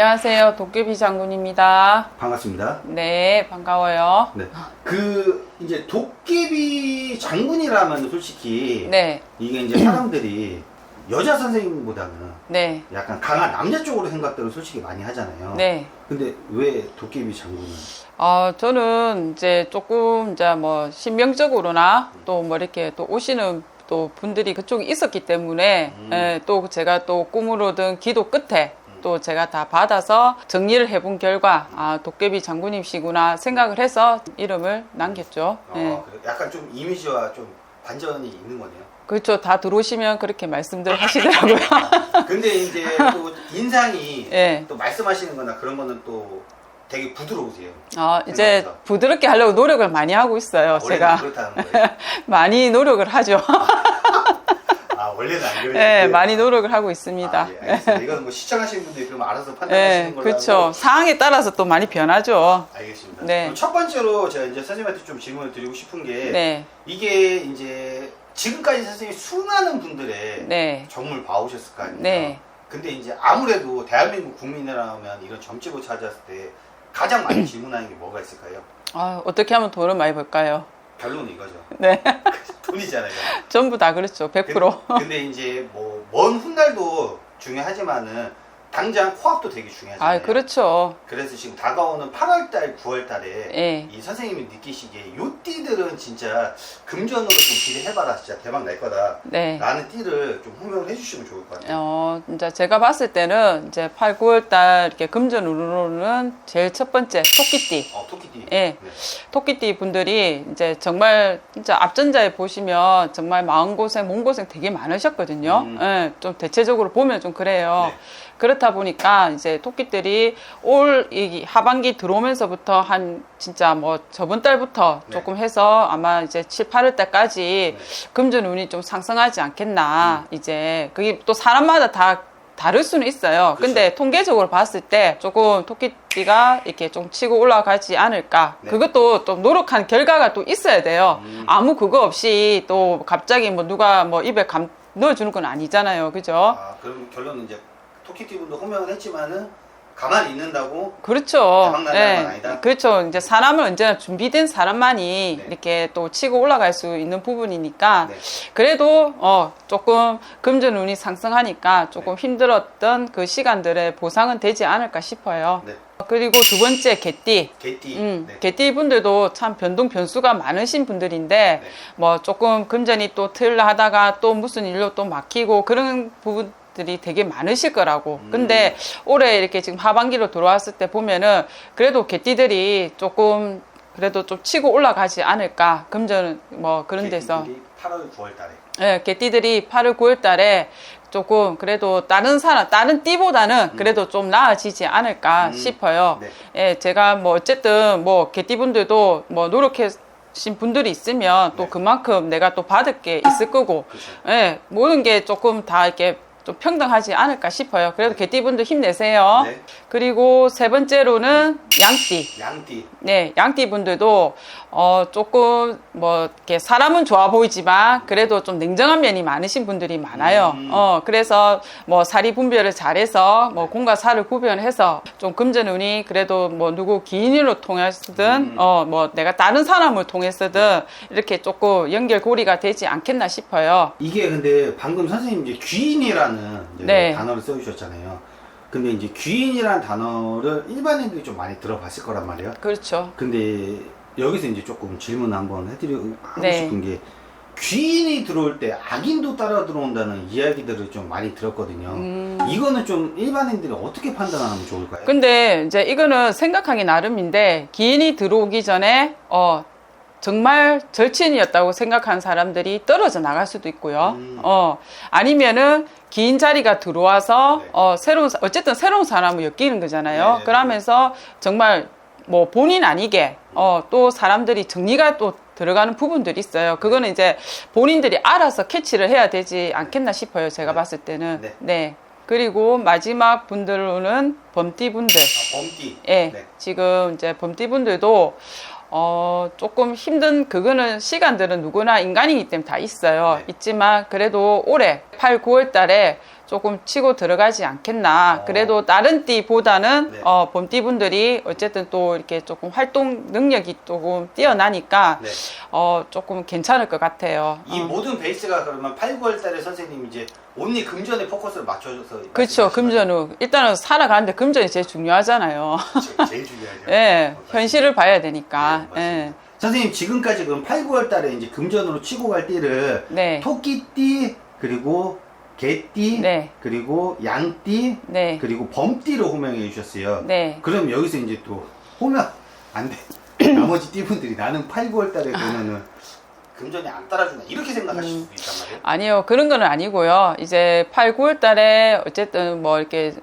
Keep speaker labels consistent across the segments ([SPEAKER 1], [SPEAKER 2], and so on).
[SPEAKER 1] 안녕하세요. 도깨비 장군입니다.
[SPEAKER 2] 반갑습니다.
[SPEAKER 1] 네, 반가워요.
[SPEAKER 2] 네. 그 이제 도깨비 장군이라면 솔직히
[SPEAKER 1] 네,
[SPEAKER 2] 이게 이제 사람들이 여자 선생님보다는
[SPEAKER 1] 네,
[SPEAKER 2] 약간 강한 남자 쪽으로 생각들을 솔직히 많이 하잖아요.
[SPEAKER 1] 네.
[SPEAKER 2] 근데 왜 도깨비 장군은?
[SPEAKER 1] 어, 저는 이제 조금 이제 뭐 신명적으로나 또 뭐 이렇게 또 오시는 또 분들이 그쪽에 있었기 때문에
[SPEAKER 2] 음.
[SPEAKER 1] 예, 또 제가 또 꿈으로 든 기도 끝에 또 제가 다 받아서 정리를 해본 결과 아 도깨비 장군님시구나 생각을 해서 이름을 남겼죠. 예.
[SPEAKER 2] 어. 약간 좀 이미지와 좀 반전이 있는 거네요.
[SPEAKER 1] 그렇죠. 다 들어오시면 그렇게 말씀들 하시더라고요.
[SPEAKER 2] 근데 이제 또 인상이
[SPEAKER 1] 예.
[SPEAKER 2] 또 말씀하시는 거나 그런 거는 또 되게 부드러우세요.
[SPEAKER 1] 어, 이제
[SPEAKER 2] 생각보다.
[SPEAKER 1] 부드럽게 하려고 노력을 많이 하고 있어요. 제가
[SPEAKER 2] 그렇다는 거예요.
[SPEAKER 1] 많이 노력을 하죠.
[SPEAKER 2] 아, 원래는 안 그래요.
[SPEAKER 1] 네, 많이 노력을 하고 있습니다.
[SPEAKER 2] 아, 예, 알겠습니다. 이건 뭐 시청하시는 분들이 그럼 알아서
[SPEAKER 1] 네,
[SPEAKER 2] 판단하시는 걸로
[SPEAKER 1] 그렇죠.
[SPEAKER 2] 하고.
[SPEAKER 1] 상황에 따라서 또 많이 변하죠.
[SPEAKER 2] 알겠습니다.
[SPEAKER 1] 네.
[SPEAKER 2] 그럼 첫 번째로 제가 이제 선생님한테 좀 질문을 드리고 싶은 게
[SPEAKER 1] 네,
[SPEAKER 2] 이게 이제 지금까지 선생님이 수많은 분들의
[SPEAKER 1] 네,
[SPEAKER 2] 점을 봐오셨을 거 아니에요.
[SPEAKER 1] 네.
[SPEAKER 2] 근데 이제 아무래도 대한민국 국민이라면 이런 점집을 찾았을 때 가장 많이 질문하는 게 뭐가 있을까요?
[SPEAKER 1] 아, 어떻게 하면 돈을 많이 벌까요?
[SPEAKER 2] 결론은 이거죠.
[SPEAKER 1] 네,
[SPEAKER 2] 돈이잖아요.
[SPEAKER 1] 전부 다 그렇죠. 100%.
[SPEAKER 2] 근- 근데 이제 뭐 먼 훗날도 중요하지만은 당장 코앞도 되게 중요하잖아요.
[SPEAKER 1] 아, 그렇죠.
[SPEAKER 2] 그래서 지금 다가오는 8월달, 9월달에
[SPEAKER 1] 예.
[SPEAKER 2] 이 선생님이 느끼시기에 요 띠들은 진짜 금전으로 좀 기대해봐라 진짜 대박 날 거다
[SPEAKER 1] 네.
[SPEAKER 2] 라는 띠를 좀 호명을 해주시면 좋을 것 같아요
[SPEAKER 1] 어, 이제 제가 봤을 때는 이제 8, 9월 달 이렇게 금전 우르르는 제일 첫 번째 토끼띠.
[SPEAKER 2] 어 토끼띠
[SPEAKER 1] 예.
[SPEAKER 2] 네.
[SPEAKER 1] 토끼띠 분들이 이제 정말 진짜 앞전자에 보시면 정말 마음고생, 몸고생 되게 많으셨거든요.
[SPEAKER 2] 음.
[SPEAKER 1] 예, 좀 대체적으로 보면 좀 그래요.
[SPEAKER 2] 네.
[SPEAKER 1] 그렇다 보니까 이제 토끼들이 올 이 하반기 들어오면서부터 한 진짜 뭐 저번 달부터
[SPEAKER 2] 네.
[SPEAKER 1] 조금 해서 아마 이제 7, 8월 달까지
[SPEAKER 2] 네.
[SPEAKER 1] 금전 운이 좀 상승하지 않겠나.
[SPEAKER 2] 음.
[SPEAKER 1] 이제 그게 또 사람마다 다 다를 수는 있어요.
[SPEAKER 2] 그렇죠.
[SPEAKER 1] 근데 통계적으로 봤을 때 조금 토끼띠가 이렇게 좀 치고 올라가지 않을까.
[SPEAKER 2] 네.
[SPEAKER 1] 그것도 좀 노력한 결과가 또 있어야 돼요.
[SPEAKER 2] 음.
[SPEAKER 1] 아무 그거 없이 또 갑자기 뭐 누가 뭐 입에 감 넣어주는 건 아니잖아요. 그죠?
[SPEAKER 2] 아 그럼 결론은 이제 토끼띠 분도 호명을 했지만은 가만히 있는다고
[SPEAKER 1] 그렇죠.
[SPEAKER 2] 건 아니다?
[SPEAKER 1] 그렇죠. 이제 사람은 언제나 준비된 사람만이
[SPEAKER 2] 네.
[SPEAKER 1] 이렇게 또 치고 올라갈 수 있는 부분이니까
[SPEAKER 2] 네.
[SPEAKER 1] 그래도 어 조금 금전 운이 상승하니까 조금
[SPEAKER 2] 네.
[SPEAKER 1] 힘들었던 그 시간들의 보상은 되지 않을까 싶어요.
[SPEAKER 2] 네.
[SPEAKER 1] 그리고 두 번째 개띠.
[SPEAKER 2] 개띠
[SPEAKER 1] 음,
[SPEAKER 2] 네.
[SPEAKER 1] 개띠 분들도 참 변동 변수가 많으신 분들인데
[SPEAKER 2] 네.
[SPEAKER 1] 뭐 조금 금전이 또 틀려 하다가 또 무슨 일로 또 막히고 그런 부분 들이 되게 많으실 거라고.
[SPEAKER 2] 음.
[SPEAKER 1] 근데 올해 이렇게 지금 하반기로 들어왔을 때 보면은 그래도 개띠들이 조금 그래도 좀 치고 올라가지 않을까. 금전 뭐 그런 데서.
[SPEAKER 2] 개띠들이 8월 9월 달에
[SPEAKER 1] 예, 개띠들이 8월 9월 달에 조금 그래도 다른 사람, 다른 띠보다는 그래도 좀 나아지지 않을까
[SPEAKER 2] 음.
[SPEAKER 1] 싶어요.
[SPEAKER 2] 네.
[SPEAKER 1] 예, 제가 뭐 어쨌든 뭐 개띠분들도 뭐 노력하신 분들이 있으면 또
[SPEAKER 2] 네.
[SPEAKER 1] 그만큼 내가 또 받을 게 있을 거고,
[SPEAKER 2] 그렇죠
[SPEAKER 1] 예, 모든 게 조금 다 이렇게 좀 평등하지 않을까 싶어요. 그래도 개띠분들 힘내세요.
[SPEAKER 2] 네.
[SPEAKER 1] 그리고 세 번째로는 양띠.
[SPEAKER 2] 양띠
[SPEAKER 1] 네, 양띠 분들도 어 조금 뭐 이렇게 사람은 좋아 보이지만 그래도 좀 냉정한 면이 많으신 분들이 많아요.
[SPEAKER 2] 음.
[SPEAKER 1] 어 그래서 뭐 사리 분별을 잘해서 뭐 공과 사를 구별해서 좀 금전 운이 그래도 뭐 누구 기인으로 통해서든
[SPEAKER 2] 음.
[SPEAKER 1] 어뭐 내가 다른 사람을 통해서든 이렇게 조금 연결고리가 되지 않겠나 싶어요.
[SPEAKER 2] 이게 근데 방금 선생님 이제 귀인이 라는 이제
[SPEAKER 1] 네.
[SPEAKER 2] 단어를 써주셨잖아요 근데 이제 귀인이라는 단어를 일반인들이 좀 많이 들어봤을 거란 말이에요
[SPEAKER 1] 그렇죠.
[SPEAKER 2] 근데 여기서 이제 조금 질문 한번 해드리고 하고
[SPEAKER 1] 네.
[SPEAKER 2] 싶은 게 귀인이 들어올 때 악인도 따라 들어온다는 이야기들을 좀 많이 들었거든요.
[SPEAKER 1] 음.
[SPEAKER 2] 이거는 좀 일반인들이 어떻게 판단하면 좋을까요?
[SPEAKER 1] 근데 이제 이거는 생각하기 나름인데 기인이 들어오기 전에 어 정말 절친이었다고 생각한 사람들이 떨어져 나갈 수도 있고요.
[SPEAKER 2] 음.
[SPEAKER 1] 어 아니면은 기인 자리가 들어와서
[SPEAKER 2] 네.
[SPEAKER 1] 어 새로운 사- 어쨌든 새로운 사람을 엮이는 거잖아요.
[SPEAKER 2] 네.
[SPEAKER 1] 그러면서 정말 뭐 본인 아니게 어 또 사람들이 정리가 또 들어가는 부분들이 있어요. 그거는 이제 본인들이 알아서 캐치를 해야 되지 않겠나 싶어요. 제가
[SPEAKER 2] 네.
[SPEAKER 1] 봤을 때는.
[SPEAKER 2] 네.
[SPEAKER 1] 네. 그리고 마지막 분들로는 범띠 분들.
[SPEAKER 2] 아, 범띠.
[SPEAKER 1] 예.
[SPEAKER 2] 네.
[SPEAKER 1] 지금 이제 범띠 분들도 어, 조금 힘든, 그거는 시간들은 누구나 인간이기 때문에 다 있어요.
[SPEAKER 2] 네.
[SPEAKER 1] 있지만 그래도 올해 8, 9월 달에 조금 치고 들어가지 않겠나.
[SPEAKER 2] 어.
[SPEAKER 1] 그래도 다른 띠보다는
[SPEAKER 2] 네.
[SPEAKER 1] 어, 봄띠 분들이 어쨌든 또 이렇게 조금 활동 능력이 조금 뛰어나니까
[SPEAKER 2] 네.
[SPEAKER 1] 어, 조금 괜찮을 것 같아요.
[SPEAKER 2] 이
[SPEAKER 1] 어.
[SPEAKER 2] 모든 베이스가 그러면 8, 9월 달에 선생님이 이제 온리 금전에 포커스를 맞춰서
[SPEAKER 1] 그렇죠.
[SPEAKER 2] 말씀하신
[SPEAKER 1] 금전 후. 일단은 살아가는데 금전이 제일 중요하잖아요.
[SPEAKER 2] 제- 제일 중요하죠.
[SPEAKER 1] 예,
[SPEAKER 2] 어,
[SPEAKER 1] 현실을 봐야 되니까.
[SPEAKER 2] 네,
[SPEAKER 1] 예.
[SPEAKER 2] 선생님 지금까지 그럼 8, 9월 달에 이제 금전으로 치고 갈 띠를
[SPEAKER 1] 네.
[SPEAKER 2] 토끼띠 그리고 개띠
[SPEAKER 1] 네.
[SPEAKER 2] 그리고 양띠
[SPEAKER 1] 네.
[SPEAKER 2] 그리고 범띠로 호명해 주셨어요.
[SPEAKER 1] 네.
[SPEAKER 2] 그럼 여기서 이제 또 호명 안 돼. 나머지 띠분들이 나는 8, 9월 달에 그러면은 금전이 안 따라준다 이렇게 생각하실
[SPEAKER 1] 음.
[SPEAKER 2] 수도 있단 말이에요.
[SPEAKER 1] 아니요. 그런 건 아니고요. 이제 8, 9월 달에 어쨌든 뭐 이렇게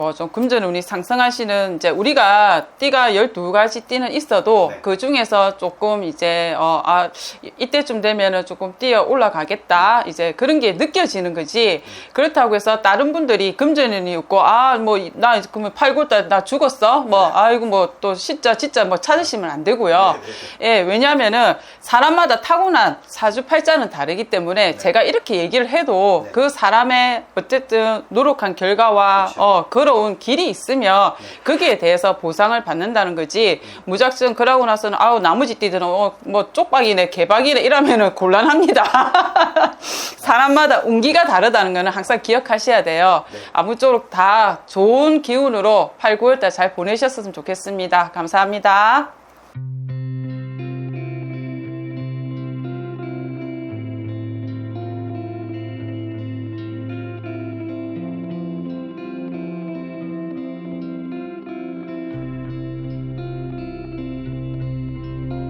[SPEAKER 1] 뭐 좀 금전 운이 상승하시는 이제 우리가 띠가 12가지 띠는 있어도
[SPEAKER 2] 네.
[SPEAKER 1] 그 중에서 조금 이제 어, 아, 이때쯤 되면은 조금 뛰어 올라가겠다. 이제 그런 게 느껴지는 거지. 그렇다고 해서 다른 분들이 금전운이 있고 아, 뭐 나 그러면 8, 9월 달나 죽었어. 뭐
[SPEAKER 2] 네.
[SPEAKER 1] 아이고 뭐 또 진짜 진짜 뭐 찾으시면 안 되고요.
[SPEAKER 2] 네, 네,
[SPEAKER 1] 예, 왜냐면은 사람마다 타고난 사주팔자는 다르기 때문에 제가 이렇게 얘기를 해도
[SPEAKER 2] 네.
[SPEAKER 1] 그 사람의 어쨌든 노력한 결과와
[SPEAKER 2] 그렇죠.
[SPEAKER 1] 어, 걸어온 길이 있으면 거기에 대해서 보상을 받는다는 거지 무작정 그러고 나서는 아우 나머지 띠들은 어, 뭐 쪽박이네 개박이네 이러면은 곤란합니다. 사람마다 운기가 다르다는 거는 항상 기억하셔야 돼요.
[SPEAKER 2] 네.
[SPEAKER 1] 아무쪼록 다 좋은 기운으로 8, 9월 달 잘 보내셨으면 좋겠습니다. 감사합니다.